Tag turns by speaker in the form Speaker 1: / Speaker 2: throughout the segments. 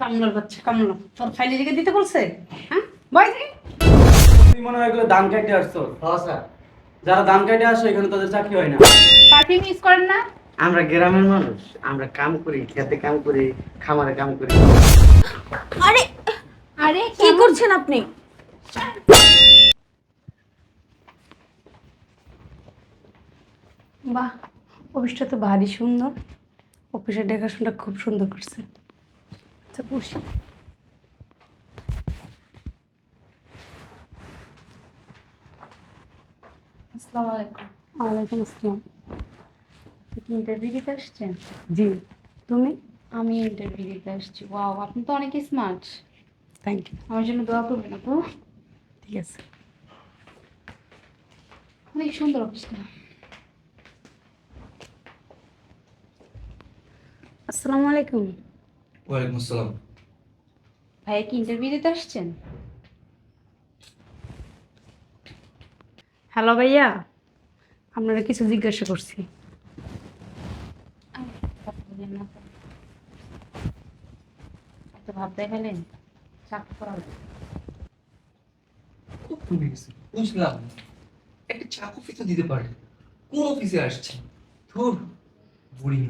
Speaker 1: কামলার বাচ্চা কামলা তোর ফাইলে দিকে দিতে বলছে? হ্যাঁ? বয়
Speaker 2: তুই মনে হয় এগুলো কাটতে আসছো।
Speaker 3: হ্যাঁ স্যার।
Speaker 2: যারা ধান কাটে আসো এখানে তাদের চাকরি হয় না।
Speaker 4: পার্টি মিস করেন না।
Speaker 3: আমরা গ্রামের মানুষ আমরা কাম করি খেতে কাম করি খামারে কাম করি।
Speaker 5: আরে
Speaker 4: আরে
Speaker 5: কি করছেন আপনি?
Speaker 1: বাহ অফিসটা তো ভারী সুন্দর। অফিসের দেখাশোনা খুব সুন্দর করছে। আচ্ছা বসি।
Speaker 4: আসসালামু আলাইকুম।
Speaker 1: ওয়ালাইকুম আসসালাম।
Speaker 4: কি ইন্টারভিউ দিতে আসছেন?
Speaker 1: জি। তুমি?
Speaker 4: আমি ইন্টারভিউ দিতে আসছি। ওয়াও আপনি তো অনেক স্মার্ট
Speaker 1: থ্যাংক ইউ
Speaker 4: আমার জন্য দোয়া করবেন আপু।
Speaker 1: ঠিক আছে।
Speaker 4: অনেক সুন্দর অফিসটা
Speaker 1: আসসালামু আলাইকুম।
Speaker 6: ওয়ালাইকুম আসসালাম।
Speaker 4: ভাইয়া কি ইন্টারভিউ দিতে আসছেন?
Speaker 1: হ্যালো ভাইয়া আপনারা কিছু জিজ্ঞাসা করছি।
Speaker 4: এত ভাব দেখালেন চাকরি
Speaker 6: গেছি বুঝলাম। একটা চা কফি তো দিতে পারে কোন অফিসে আসছে ধুর বুড়ি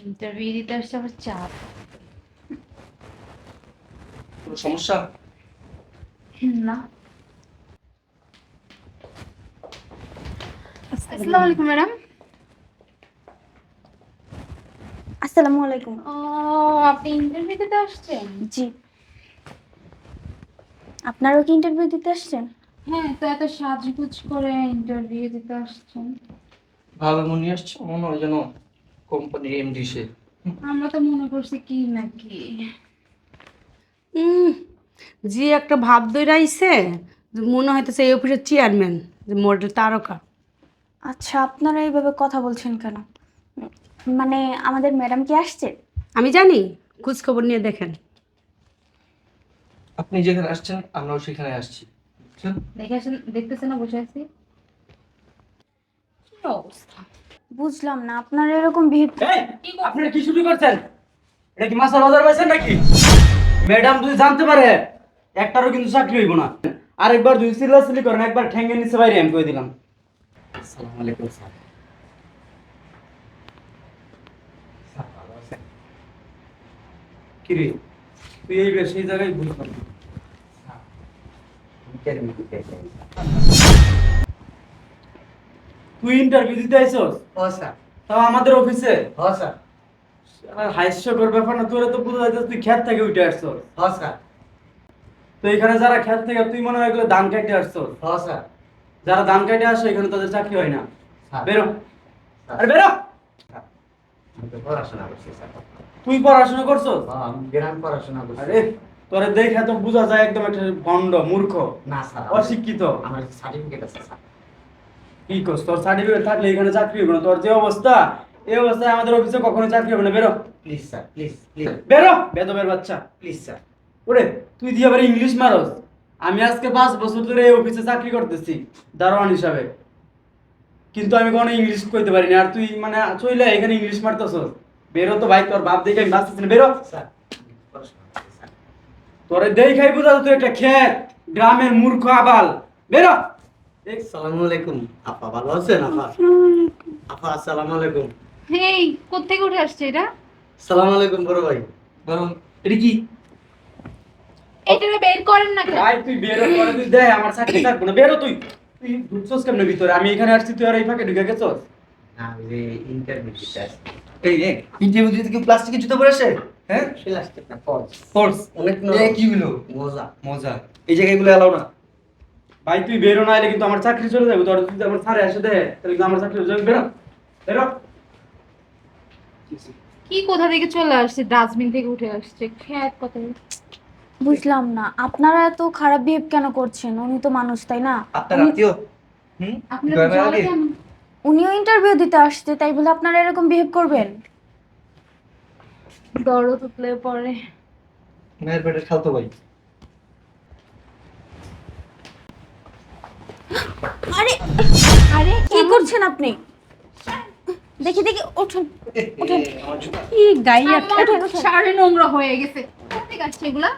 Speaker 4: ইন্টারভিউ দিতে আসছে আবার চা
Speaker 6: কোনো সমস্যা?
Speaker 4: না। আসসালামু আলাইকুম ম্যাডাম।
Speaker 5: আসসালামু আলাইকুম।
Speaker 4: ও আপনি ইন্টারভিউ দিতে আসছেন?
Speaker 5: জি। আপনারাও কি ইন্টারভিউ দিতে আসছেন?
Speaker 4: হ্যাঁ তো এত সাজগুজ করে ইন্টারভিউ দিতে আসছেন।
Speaker 6: ভালো মনে আসছে মনে হয় যেন কোম্পানির এমডি সে।
Speaker 4: আমরা তো মনে করছি কি নাকি
Speaker 1: যে একটা ভাব দৈরাইছে যে মনে হইতেছে এই অফিসের চেয়ারম্যান যে মডেল তারকা।
Speaker 5: আচ্ছা আপনারা এইভাবে কথা বলছেন কেন? মানে আমাদের ম্যাডাম কি আসছে?
Speaker 1: আমি জানি খোঁজ খবর নিয়ে দেখেন।
Speaker 6: আপনি যেখানে আসছেন আমরাও সেখানে আসছি।
Speaker 4: দেখে আসেন দেখতেছেন না বসে আছি। কি অবস্থা?
Speaker 5: বুঝলাম না আপনারা এরকম বিহেভ
Speaker 2: আপনারা কি শুরু করছেন? এটা কি মাসাল বাজার পাইছেন নাকি? ম্যাডাম যদি জানতে পারে একটারও কিন্তু চাকরি হইব না। আরেকবার দুই সিলাসিলি করেন একবার ঠ্যাঙ্গের নিচে বাইরে আমি কই দিলাম।
Speaker 3: আসসালামু আলাইকুম স্যার।
Speaker 2: কিরে? তুই এই বেশ সেই জায়গায় ভুল
Speaker 3: এসেছি।
Speaker 2: তুই ইন্টারভিউ দিতে আইছস
Speaker 3: হ্যাঁ স্যার।
Speaker 2: তাও আমাদের অফিসে
Speaker 3: হ্যাঁ স্যার।
Speaker 2: হাস্যকর ব্যাপার না তোরা তো বুঝা যাইতেছে তুই খেত থেকে উঠে আসছস।
Speaker 3: হ্যাঁ স্যার।
Speaker 2: তো এখানে যারা খেত থেকে তুই মনে হয় এগুলো ধান কাটতে আসছস?
Speaker 3: হ্যাঁ স্যার।
Speaker 2: যারা ধান কাটে আসে এখানে তাদের চাকরি হয় না। বেরো। আরে বেরো!
Speaker 3: পড়াশোনা করছি স্যার।
Speaker 2: তুই পড়াশোনা করছস?
Speaker 3: হ্যাঁ, আমি গ্রাম পড়াশোনা করছি।
Speaker 2: আরে তোরে দেখে তো বোঝা যায় একদম একটা ভণ্ড মূর্খ
Speaker 3: না স্যার
Speaker 2: অশিক্ষিত।
Speaker 3: আমার সার্টিফিকেট আছে স্যার।
Speaker 2: কি করছ? তোর সার্টিফিকেট থাকলে এখানে চাকরি হবে না। তোর যে অবস্থা এই অবস্থায় আমাদের অফিসে কখনো চাকরি হবে না। বেরো।
Speaker 3: প্লিজ স্যার প্লিজ প্লিজ
Speaker 2: বেরো। বেদবের বাচ্চা।
Speaker 3: প্লিজ স্যার
Speaker 2: ওরে তুই দিয়ে আবার ইংলিশ মারস। আমি আজকে পাঁচ বছর ধরে এই অফিসে চাকরি করতেছি দারোয়ান হিসাবে। কিন্তু আমি কোনো ইংলিশ কইতে পারি না। আর তুই মানে চইলে এখানে ইংলিশ মারতেছস। বেরো তো ভাই তোর বাপ দেখে আমি বাঁচতেছি না। বেরো।
Speaker 3: স্যার
Speaker 2: তোরে দেখাই বুঝা তুই একটা খেত গ্রামের মূর্খ আবাল। বেরো।
Speaker 3: আসসালামু আলাইকুম। আপা ভালো আছেন আপা? আপা আসসালামু আলাইকুম।
Speaker 4: এই কোত্থেকে উঠে আসছে এটা?
Speaker 3: আসসালামু আলাইকুম বড় ভাই।
Speaker 6: বরং এটা কি?
Speaker 4: এটা বের করেন না কেন?
Speaker 2: ভাই তুই বেরো করে তুই দে আমার চাকরি থাকব না। বেরো তুই। তুই ঢুকছস কেমনে ভিতরে? আমি এখানে আসছি তুই আর এই ফাঁকে ঢুকে গেছস?
Speaker 3: না আমি যে ইন্টারভিউ দিতে আসছি।
Speaker 6: এই রে ইন্টারভিউ দিতে কি প্লাস্টিকের জুতো পরে আসে? হ্যাঁ?
Speaker 3: অনেক
Speaker 6: কি হলো?
Speaker 3: মজা।
Speaker 6: মজা। এই জায়গাগুলো এলাও না?
Speaker 2: ভাই তুই বেরো না এলে কিন্তু আমার চাকরি চলে যাবে। তোর যদি আমার সারে এসে দে তাহলে কিন্তু আমার চাকরি চলে যাবে। বেরো বেরো।
Speaker 4: কি কোথা থেকে চলে আসছে? ডাস্টবিন থেকে উঠে আসছে। খ্যাত কত
Speaker 5: বুঝলাম না। আপনারা এত খারাপ বিহেভ কেন করছেন? উনি তো মানুষ তাই না?
Speaker 6: আপনার আত্মীয়? হুম?
Speaker 4: আপনার
Speaker 6: দয়া করে
Speaker 4: কেন?
Speaker 5: উনিও ইন্টারভিউ দিতে আসছে তাই বলে আপনারা এরকম বিহেভ করবেন?
Speaker 4: দরদ উঠলে পরে
Speaker 6: মেয়ের পেটের খালতো ভাই।
Speaker 5: আরে
Speaker 4: আরে
Speaker 5: কি করছেন আপনি? দেখি দেখি উঠুন উঠুন
Speaker 1: কি গাইয়া
Speaker 4: শাড়ি নোংরা হয়ে গেছে। ঠিক আছে এগুলা?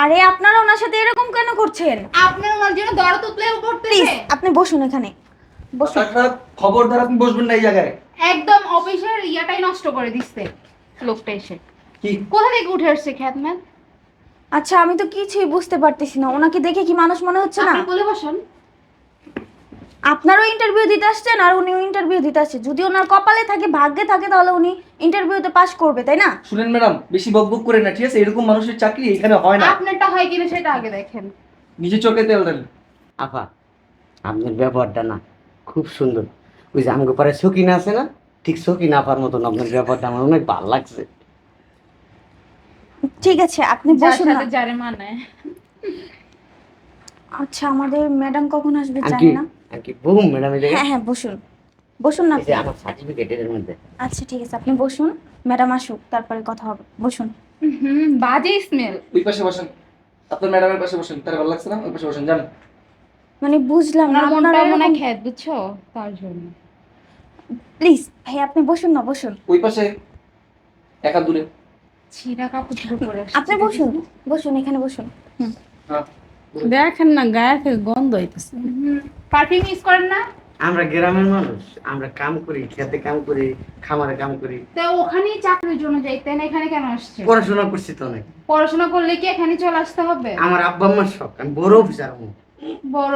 Speaker 5: আরে আপনারা ওনার সাথে এরকম কেন করছেন?
Speaker 4: আপনার ওনার জন্য
Speaker 5: প্লিজ আপনি বসুন এখানে। বসুন।
Speaker 6: খারাপ খবরদার আপনি বসবেন না এই জায়গায়।
Speaker 4: একদম অফিসের ইয়াটাই নষ্ট করে দিচ্ছে লোকটা এসে।
Speaker 6: কি?
Speaker 4: কোথা থেকে উঠে আসছে খ্যাতম্যান?
Speaker 5: আচ্ছা আমি তো কিছুই বুঝতে পারতেছি না। ওনাকে দেখে কি মানুষ মনে হচ্ছে না?
Speaker 4: আপনি বলে বসেন।
Speaker 5: আপনারও ইন্টারভিউ দিতে আসছেন আর উনিও ইন্টারভিউ দিতে আসছে। যদি ওনার কপালে থাকে ভাগ্যে থাকে তাহলে উনি ইন্টারভিউতে পাস করবে তাই না?
Speaker 6: শুনেন ম্যাডাম বেশি বকবক করে না ঠিক আছে? এরকম মানুষের চাকরি এখানে হয় না।
Speaker 4: আপনারটা হয় কিনা সেটা আগে দেখেন।
Speaker 6: নিজে চোখে তেল দেন।
Speaker 3: আপা আপনার ব্যবহারটা না খুব সুন্দর। ওই যে আমগো পারে সকিনা আছে না? ঠিক সকিনা আপার মতন আপনার ব্যবহারটা আমার অনেক ভালো লাগছে।
Speaker 5: ঠিক আছে আপনি বসুন
Speaker 4: সাথে যারে মানায়
Speaker 5: আচ্ছা আমাদের ম্যাডাম কখন আসবে জানি না।
Speaker 3: আর কি? বহু ম্যাডাম
Speaker 5: হ্যাঁ হ্যাঁ বসুন। বসুন না
Speaker 3: এই যে আমার সার্টিফিকেট এর মধ্যে।
Speaker 5: আচ্ছা ঠিক আছে আপনি বসুন। ম্যাডাম আসুক তারপরে কথা হবে। বসুন।
Speaker 4: হুম বাজে স্মেল
Speaker 6: ওই পাশে বসেন। আপনার ম্যাডামের পাশে বসেন তার ভালো লাগছে না? ওই পাশে বসেন জান
Speaker 5: মানে বুঝলাম না
Speaker 4: মনটা মনে হয়
Speaker 5: আপনারা
Speaker 4: খ্যাত বুঝছ? তার জন্য।
Speaker 5: প্লিজ ভাই আপনি বসুন না বসুন।
Speaker 6: ওই পাশে। একা দূরে।
Speaker 4: ছিঁড়া কাপড় পরে আসছে।
Speaker 5: আপনি বসুন বসুন এখানে বসুন। হুম।
Speaker 6: হ্যাঁ।
Speaker 1: দেখেন না গায়ে থেকে গন্ধ হইতেছে।
Speaker 4: পারফিউম ইউজ করেন না?
Speaker 3: আমরা গ্রামের মানুষ আমরা কাম করি খেতে কাম করি খামারে কাম করি।
Speaker 4: তো ওখানেই চাকরির জন্য যাইতেন এখানে কেন আসছে
Speaker 3: পড়াশোনা করছি তো অনেক।
Speaker 4: পড়াশোনা করলে কি এখানে চলে আসতে হবে?
Speaker 3: আমার আব্বা আম্মার শখ আমি বড় অফিসার হব।
Speaker 4: বড়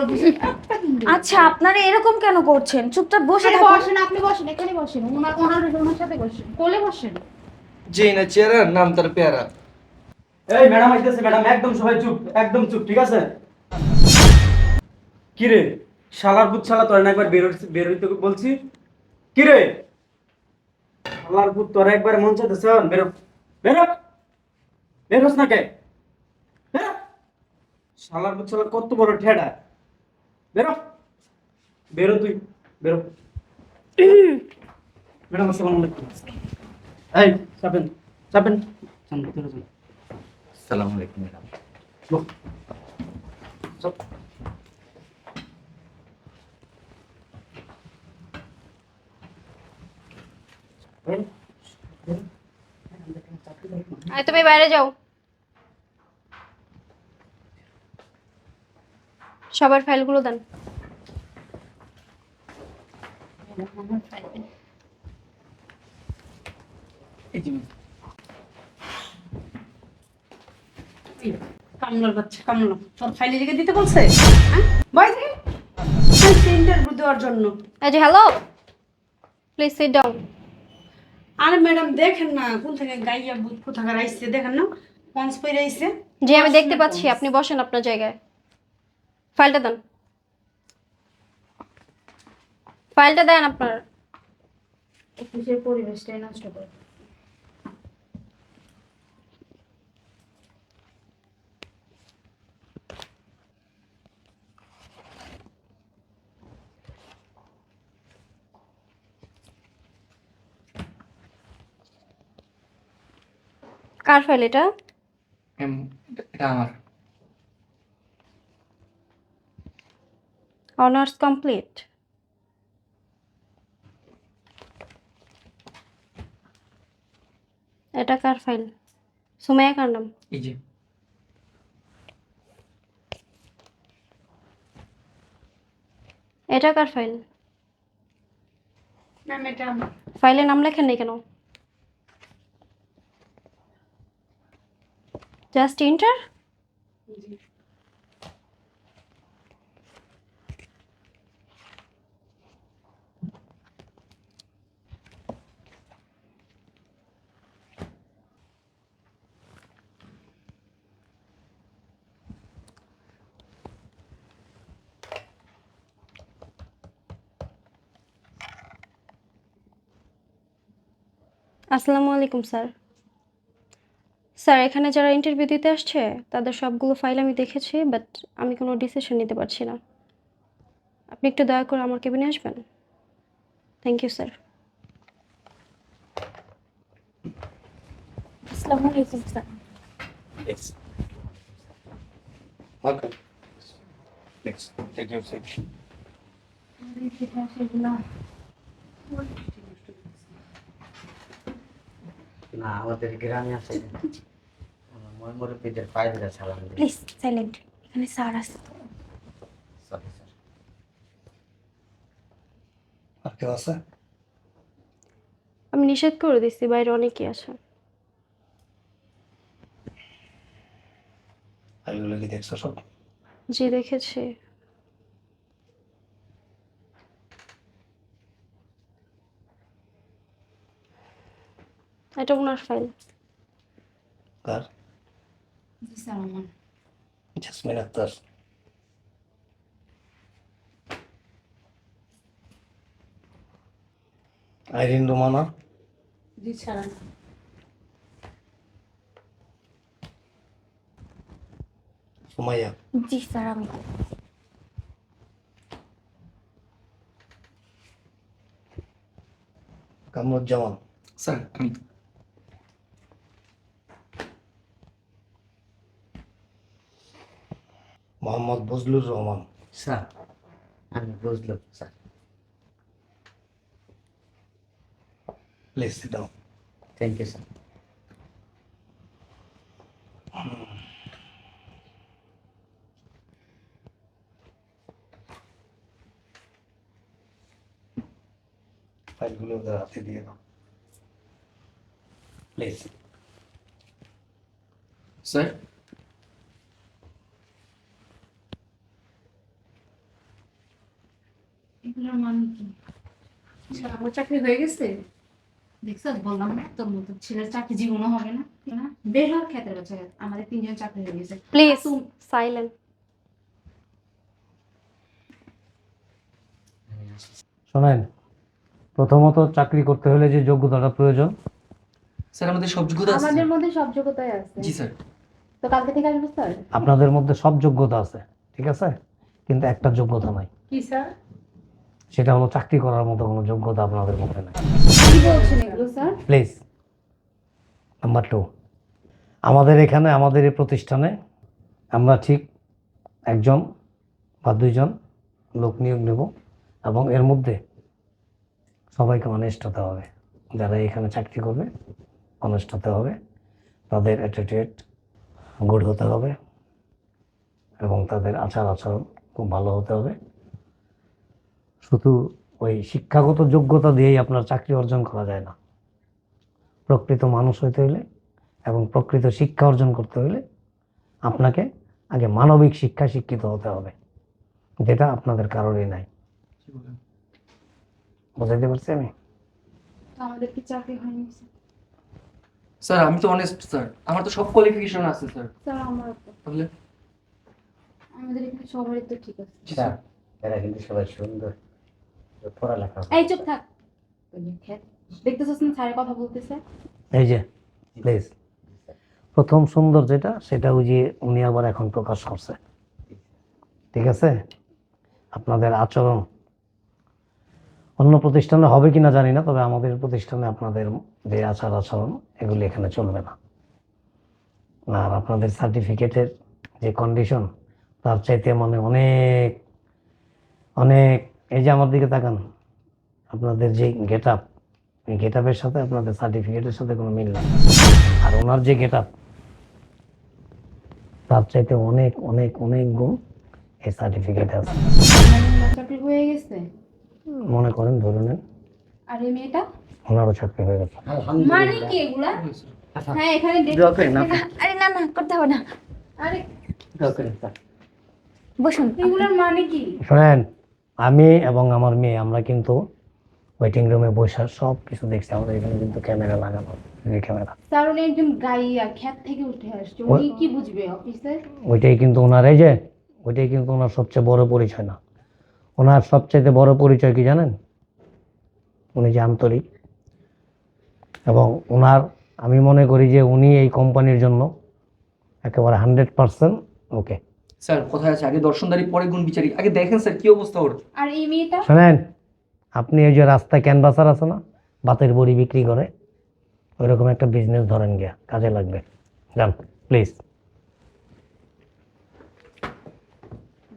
Speaker 5: আচ্ছা আপনারা এরকম কেন করছেন? চুপচাপ বসে থাকুন।
Speaker 4: বসেন আপনি বসেন এখানে বসেন। ওনার ওনার ওনার সাথে বসেন। কোলে বসেন।
Speaker 6: যে না চেহারা নাম তার পেয়ারা।
Speaker 2: এই ম্যাডাম আইতেছে, ম্যাডাম, একদম সবাই চুপ, একদম চুপ, ঠিক আছে? কি রে শালার পুত শালা, তোর না একবার বের হইতে- বের হইতে বলছি? কি রে শালার পুত তোর একবার মন চাইতেছে বেরো বেরো বেরোস না কে? বেরো শালার পুত শালা, কত বড় ঠেডা। বেরো বেরো তুই, বেরো ম্যাডাম, আসসালামু আলাইকুম। এই, চাপেন চাপেন। চান ভিতরে যান
Speaker 3: সালাম আলাইকুম ম্যাডাম.
Speaker 7: তুমি বাইরে যাও। সবার ফাইলগুলো দেন।
Speaker 1: কামলার বাচ্চা কামলা। তোর ফাইলে লিখে দিতে বলছে? হ্যাঁ? বয় থেকে ইন্টারভিউ দেওয়ার জন্য।
Speaker 7: এই যে হ্যালো প্লিজ সিট ডাউন
Speaker 1: আরে ম্যাডাম দেখেন না কোন থেকে গাইয়া বুধ কোথাকার আইসছে দেখেন না? পঞ্চ পইরা আইসছে
Speaker 7: জি আমি দেখতে পাচ্ছি আপনি বসেন আপনার জায়গায়। ফাইলটা দেন। ফাইলটা দেন আপনার।
Speaker 4: পরিবেশটাই নষ্ট করে
Speaker 7: কার ফাইল এটা?
Speaker 6: এম, এটা- আমার।
Speaker 7: অনার্স কমপ্লিট এটা কার ফাইল সুমাইয়া কার নাম?
Speaker 6: এই যে।
Speaker 7: এটা কার ফাইল
Speaker 1: ম্যাম এটা আমার।
Speaker 7: ফাইলে নাম লেখেন নাই কেন? জাস্ট ইন্টার আসসালামু আলাইকুম স্যার স্যার এখানে যারা ইন্টারভিউ দিতে আসছে তাদের সবগুলো ফাইল আমি দেখেছি বাট আমি কোনো ডিসিশন নিতে পারছি না। আপনি একটু দয়া করে আমার কেবিনে আসবেন? থ্যাংক ইউ স্যার
Speaker 5: আসসালামু আলাইকুম sir.
Speaker 6: Okay next thank you sir
Speaker 3: না আমাদের গ্রামে আছে। আমার মুরব্বীদের পায়ে ধরে সালাম দিই।
Speaker 5: প্লিজ সাইলেন্ট এখানে স্যার আছে।
Speaker 3: সরি স্যার
Speaker 6: আর কেউ আছে?
Speaker 7: আমি নিষেধ করে দিচ্ছি বাইরে অনেকেই আছে।
Speaker 6: আর এগুলো কি দেখছ সব?
Speaker 7: জি দেখেছি। এটা ওনার ফাইল
Speaker 6: কার?
Speaker 1: আমার
Speaker 6: জাসমিন আক্তার আইরিন রোমানা
Speaker 1: জি স্যার
Speaker 6: সুমাইয়া
Speaker 5: জি স্যার আমি
Speaker 6: কামরুজ্জামান
Speaker 8: স্যার আমি
Speaker 6: মোহাম্মদ বজলুর রহমান।
Speaker 3: স্যার আমি বুঝলাম sir.
Speaker 6: Please down
Speaker 3: thank you sir
Speaker 6: ফাইলগুলো ওদের হাতে দিয়ে দাও। প্লিজ
Speaker 8: স্যার
Speaker 1: এগুলোর মানে কি স্যার আমার চাকরি হয়ে গেছে? দেখছিস বললাম না তোর মতো ছেলের চাকরি জীবনও হবে না না? বের হওয়ার ক্ষেত্রে হচ্ছে আমাদের তিনজন চাকরি হয়ে গেছে।
Speaker 7: প্লিজ সাইলেন্ট
Speaker 9: শোনেন প্রথমত চাকরি করতে হলে যে যোগ্যতাটা প্রয়োজন।
Speaker 8: স্যার আমাদের সব যোগ্যতা আছে।
Speaker 4: আমাদের মধ্যে সব যোগ্যতাই আছে।
Speaker 8: জি স্যার।
Speaker 4: তো কালকে থেকে আসব স্যার?
Speaker 9: আপনাদের মধ্যে সব যোগ্যতা আছে ঠিক আছে? কিন্তু একটা যোগ্যতা নাই।
Speaker 1: কি স্যার?
Speaker 9: সেটা হলো চাকরি করার মতো কোনো যোগ্যতা আপনাদের মধ্যে নাই। প্লিজ নাম্বার টু আমাদের এখানে আমাদের এই প্রতিষ্ঠানে আমরা ঠিক একজন বা দুইজন লোক নিয়োগ নেব এবং এর মধ্যে সবাইকে অনেস্ট হতে হবে। যারা এখানে চাকরি করবে অনেস্ট হতে হবে। তাদের অ্যাটিটিউড গুড হতে হবে এবং তাদের আচার আচরণ খুব ভালো হতে হবে। শুধু ওই শিক্ষাগত যোগ্যতা দিয়েই আপনার চাকরি অর্জন করা যায় না। প্রকৃত মানুষ হইতে হলে এবং প্রকৃত শিক্ষা অর্জন করতে হলে আপনাকে আগে মানবিক শিক্ষা শিক্ষিত হতে হবে যেটা আপনাদের কারোরই নাই? বুঝাইতে পারছি আমি?
Speaker 4: আমাদের কি চাকরি হয়নি স্যার?
Speaker 8: স্যার আমি তো অনেস্ট স্যার। আমার তো সব কোয়ালিফিকেশন আছে স্যার।
Speaker 4: স্যার আমার তো।
Speaker 8: তাহলে?
Speaker 4: আমাদের এখানে সবারই তো ঠিক আছে।
Speaker 3: স্যার।
Speaker 8: স্যার
Speaker 3: এরা কিন্তু সবাই সুন্দর। পড়ালেখা
Speaker 4: এই চুপ থাক। দেখতেছিস না স্যারের কথা বলতেছে?
Speaker 9: এই যে প্লিজ প্রথম সুন্দর যেটা সেটা ওই যে উনি আবার এখন প্রকাশ করছে। ঠিক আছে? আপনাদের আচরণ অন্য প্রতিষ্ঠানে হবে কিনা জানি না তবে আমাদের প্রতিষ্ঠানে আপনাদের যে আচার আচরণ এগুলি এখানে চলবে না। আর আপনাদের সার্টিফিকেটের যে কন্ডিশন তার চাইতে মানে অনেক অনেক এই যে আমার দিকে তাকান আপনাদের যে গেট আপ এই গেট আপের সাথে আপনাদের সার্টিফিকেটের সাথে কোনো মিল না। আর ওনার যে গেট আপ তার চাইতে অনেক অনেক অনেক গুণ এই সার্টিফিকেট আছে।
Speaker 4: চাকরি হয়ে গেছে?
Speaker 9: মনে করেন ধরে নেন।
Speaker 4: আর এই মেয়েটা?
Speaker 9: ওনারও চাকরি হয়ে গেছে।
Speaker 4: মানে কি এগুলা? হ্যাঁ এখানে date-
Speaker 3: দোয়া করেন আপনি
Speaker 5: আরে না না করতে হবে না।
Speaker 4: আরে
Speaker 3: দোয়া করেন স্যার।
Speaker 5: বসুন
Speaker 4: এগুলোর মানে কি?
Speaker 9: শোনেন আমি এবং আমার মেয়ে আমরা কিন্তু ওয়েটিং রুমে বসে সব কিছু দেখছি। আমাদের এখানে কিন্তু ক্যামেরা লাগানো ক্যামেরা।
Speaker 4: স্যার উনি একজন গাইয়া খ্যাত থেকে উঠে আসছে। উনি কি বুঝবে অফিসে?
Speaker 9: ওইটাই কিন্তু ওনার এই যে ওইটাই কিন্তু ওনার সবচেয়ে বড় পরিচয় না। ওনার সবচেয়ে বড় পরিচয় কি জানেন? উনি যে আন্তরিক। এবং ওনার আমি মনে করি যে উনি এই কোম্পানির জন্য একেবারে হান্ড্রেড পার্সেন্ট ওকে
Speaker 8: স্যার কোথায় আছে? আগে দর্শনদারি পরে গুণ বিচারি আগে দেখেন স্যার কি অবস্থা ওর?
Speaker 4: আর এই মেয়েটা?
Speaker 9: শুনেন আপনি ওই যে রাস্তায় ক্যানভাসার আছে না বাতের বড়ি বিক্রি করে ওইরকম একটা বিজনেস ধরেন গিয়া কাজে লাগবে। যান প্লিজ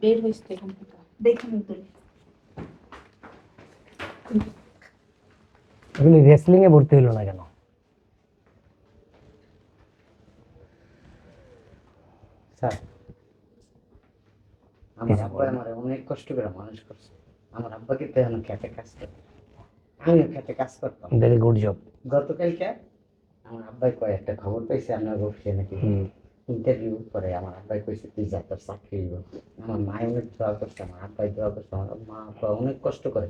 Speaker 4: বের
Speaker 9: হইছে রেসলিংয়ে ভর্তি না কেন?
Speaker 3: স্যার আমার আব্বা আমার অনেক কষ্ট করে মানুষ করছে। আমার আব্বাকে তো এখন খেতে কাজ করতে আমিও খেতে কাজ করতাম।
Speaker 9: ভেরি গুড জব
Speaker 3: গতকালকে আমার আব্বাই কয় একটা খবর পাইছে আপনার অফিসে নাকি ইন্টারভিউ করে আমার আব্বাই কইছে তুই যা তোর চাকরি আমার মা অনেক দোয়া করছে আমার আব্বাই দোয়া করছে আমার মা আব্বা অনেক কষ্ট করে।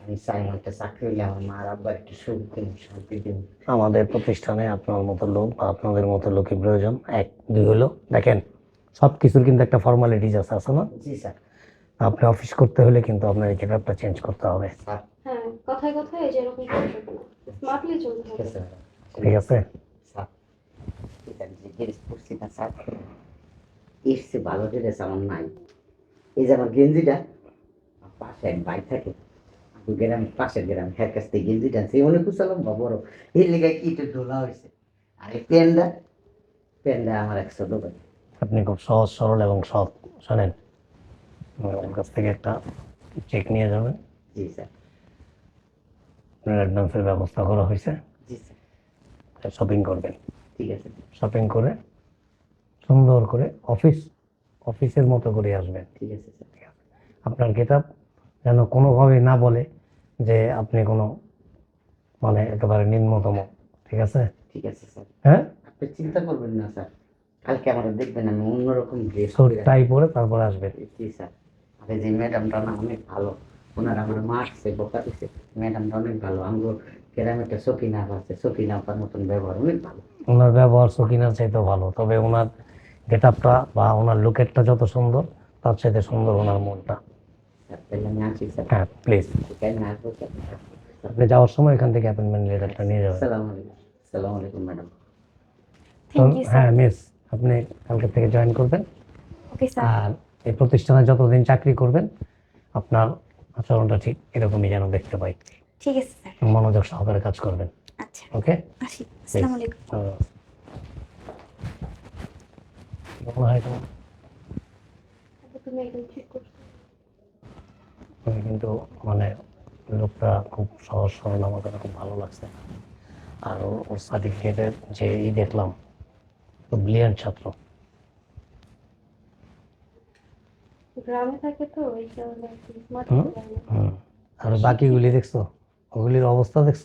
Speaker 3: আমি চাই আমার একটা চাকরি হইলে আমার মা আর আব্বার একটু সুখ দিন শান্তি দিন।
Speaker 9: আমাদের প্রতিষ্ঠানে আপনার মতো লোক বা আপনাদের মতো লোকই প্রয়োজন। এক দুই হলো দেখেন সব কিছুর কিন্তু একটা ফর্মালিটিস আছে আছে না?
Speaker 3: জি স্যার।
Speaker 9: আপনি অফিস করতে হলে কিন্তু আপনার এই গেটআপটা চেঞ্জ করতে হবে।
Speaker 3: স্যার।
Speaker 7: হ্যাঁ কথায় কথায় যে এরকম স্মার্টলি চলতে
Speaker 3: ঠিক
Speaker 7: হবে
Speaker 3: আছে
Speaker 9: ঠিক আছে।
Speaker 3: স্যার এটা যে না স্যার এর চেয়ে ভালো ড্রেস আমার নাই। এই যে আমার গেঞ্জিটা পাশে এক থাকে গ্রাম পাশের গ্রাম হ্যার কাছ থেকে অনেক বা বড়। এর লেগে কি এটা ঢোলা হয়েছে। আর এই আমার এক ছোট ভাই।
Speaker 9: আপনি খুব সহজ সরল এবং সৎ শোনেন। আমার কাছ থেকে একটা চেক নিয়ে যাবেন।
Speaker 3: জি স্যার।
Speaker 9: আপনার অ্যাডভান্সের ব্যবস্থা করা হয়েছে।
Speaker 3: জি স্যার।
Speaker 9: শপিং করবেন।
Speaker 3: ঠিক আছে।
Speaker 9: শপিং করে সুন্দর করে অফিস অফিসের মতো করে আসবেন।
Speaker 3: ঠিক আছে স্যার।
Speaker 9: আপনার গেটআপ যেন কোনোভাবেই না বলে যে আপনি কোনো মানে একেবারে নিম্নতম। ঠিক আছে?
Speaker 3: ঠিক আছে স্যার।
Speaker 9: হ্যাঁ?
Speaker 3: আপনি চিন্তা করবেন না স্যার। কালকে আমার দেখবেন আমি অন্যরকম ড্রেস
Speaker 9: টাই পরে তারপরে আসবেন
Speaker 3: জি স্যার। আরে যে ম্যাডামটা না অনেক ভালো ওনার আমার মারছে বোকা দিচ্ছে ম্যাডামটা অনেক ভালো আমগো গ্রামে একটা সকিনা আছে সকিনা আপার মতন ব্যবহার অনেক ভালো।
Speaker 9: ওনার ব্যবহার সকিনার চাইতে ভালো তবে ওনার গেটআপটা বা ওনার লুকেটটা যত সুন্দর তার চাইতে সুন্দর ওনার মনটা। হ্যাঁ প্লিজ
Speaker 3: আসব
Speaker 9: আপনি যাওয়ার সময় এখান থেকে অ্যাপয়েন্টমেন্ট লেটারটা নিয়ে যাবেন।
Speaker 3: আসসালামু আলাইকুম। ম্যাডাম।
Speaker 9: হ্যাঁ মিস আপনি কালকে থেকে জয়েন করবেন।
Speaker 7: ওকে স্যার
Speaker 9: আর এই প্রতিষ্ঠানে যতদিন চাকরি করবেন আপনার আচরণটা ঠিক এরকমই যেন দেখতে পাই।
Speaker 7: ঠিক আছে স্যার
Speaker 9: মনোযোগ সহকারে কাজ করবেন।
Speaker 7: আচ্ছা।
Speaker 9: ওকে
Speaker 7: আসি। আসসালামু আলাইকুম।
Speaker 9: তোমার?
Speaker 7: তুমি
Speaker 9: কিন্তু মানে লোকটা খুব সহজ সরল আমার কাছে খুব ভালো লাগছে। আর ওর- ওর সার্টিফিকেটের যে ই দেখলাম ব্রিলিয়ান্ট ছাত্র।
Speaker 7: গ্রামে থাকে তো কারণে স্মার্ট
Speaker 9: আর বাকিগুলি দেখছ? ওগুলির অবস্থা দেখছ?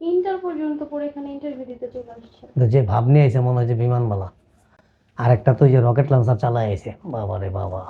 Speaker 7: ইন্টার পর্যন্ত পড়ে এখানে ইন্টারভিউ দিতে চলে আসছে।
Speaker 9: যে ভাবনি নিয়ে আইছে মনে হয় যে বিমানবালা। আর একটা তো যে রকেট লঞ্চার চালায় আইছে। বাবা রে বাবা।